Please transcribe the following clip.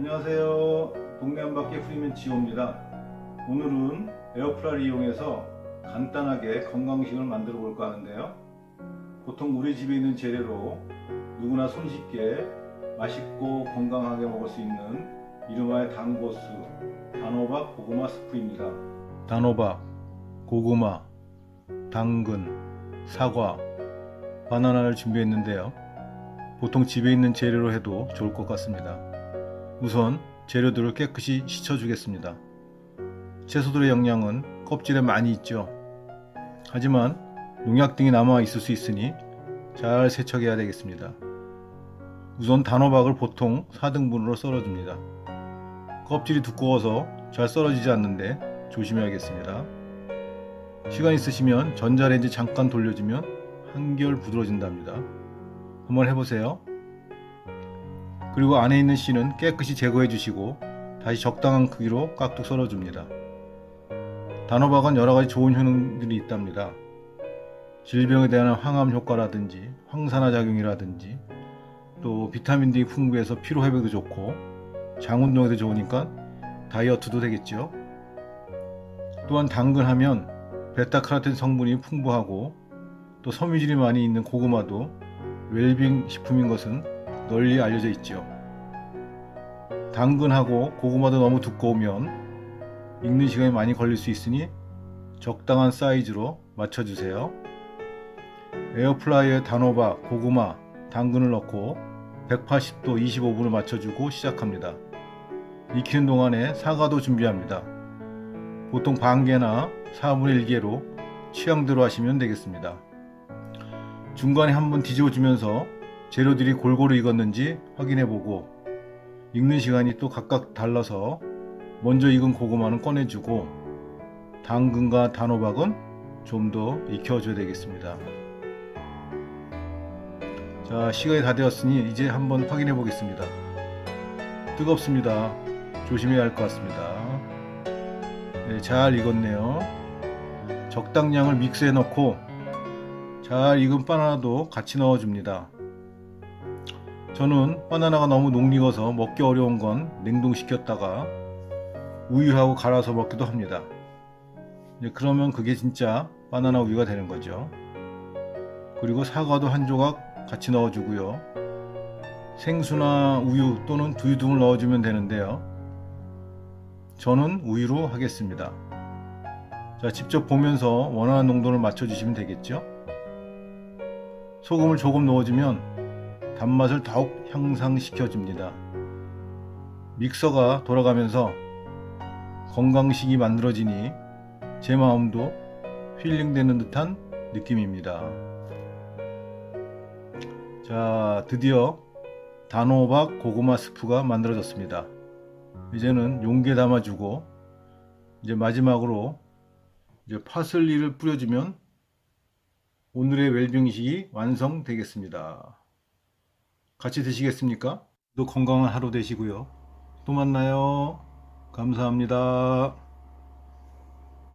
안녕하세요. 동네 한바퀴 프리맨 지호입니다. 오늘은 에어프라이를 이용해서 간단하게 건강식을 만들어 볼까 하는데요. 보통 우리 집에 있는 재료로 누구나 손쉽게 맛있고 건강하게 먹을 수 있는 이름하여 당고수, 단호박 고구마 스프입니다. 단호박, 고구마, 당근, 사과, 바나나를 준비했는데요. 보통 집에 있는 재료로 해도 좋을 것 같습니다. 우선 재료들을 깨끗이 씻어주겠습니다. 채소들의 영양은 껍질에 많이 있죠. 하지만 농약 등이 남아 있을 수 있으니 잘 세척해야 되겠습니다. 우선 단호박을 보통 4등분으로 썰어줍니다. 껍질이 두꺼워서 잘 썰어지지 않는데 조심해야겠습니다. 시간 있으시면 전자레인지 잠깐 돌려주면 한결 부드러워진답니다. 한번 해보세요. 그리고 안에 있는 씨는 깨끗이 제거해 주시고 다시 적당한 크기로 깍둑 썰어 줍니다. 단호박은 여러 가지 좋은 효능들이 있답니다. 질병에 대한 항암 효과라든지 황산화 작용이라든지 또 비타민 D 풍부해서 피로 회복도 좋고 장 운동에도 좋으니까 다이어트도 되겠죠. 또한 당근 하면 베타카로틴 성분이 풍부하고 또 섬유질이 많이 있는 고구마도 웰빙 식품인 것은 널리 알려져 있죠. 당근하고 고구마도 너무 두꺼우면 익는 시간이 많이 걸릴 수 있으니 적당한 사이즈로 맞춰주세요. 에어프라이어에 단호박, 고구마, 당근을 넣고 180도 25분을 맞춰주고 시작합니다. 익히는 동안에 사과도 준비합니다. 보통 반개나 4분의 1개로 취향대로 하시면 되겠습니다. 중간에 한번 뒤집어주면서 재료들이 골고루 익었는지 확인해 보고 익는 시간이 또 각각 달라서 먼저 익은 고구마는 꺼내주고 당근과 단호박은 좀 더 익혀줘야 되겠습니다. 자 시간이 다 되었으니 이제 한번 확인해 보겠습니다. 뜨겁습니다. 조심해야 할 것 같습니다. 네, 잘 익었네요. 적당량을 믹스해 넣고 잘 익은 바나나도 같이 넣어줍니다. 저는 바나나가 너무 녹익어서 먹기 어려운 건 냉동시켰다가 우유하고 갈아서 먹기도 합니다. 이제 그러면 그게 진짜 바나나 우유가 되는 거죠. 그리고 사과도 한 조각 같이 넣어주고요. 생수나 우유 또는 두유 등을 넣어주면 되는데요. 저는 우유로 하겠습니다. 자, 직접 보면서 원하는 농도를 맞춰주시면 되겠죠. 소금을 조금 넣어주면 단맛을 더욱 향상시켜 줍니다. 믹서가 돌아가면서 건강식이 만들어지니 제 마음도 힐링되는 듯한 느낌입니다. 자, 드디어 단호박 고구마 스프가 만들어졌습니다. 이제는 용기에 담아주고 이제 마지막으로 이제 파슬리를 뿌려주면 오늘의 웰빙식이 완성되겠습니다. 같이 드시겠습니까? 또 건강한 하루 되시고요. 또 만나요. 감사합니다.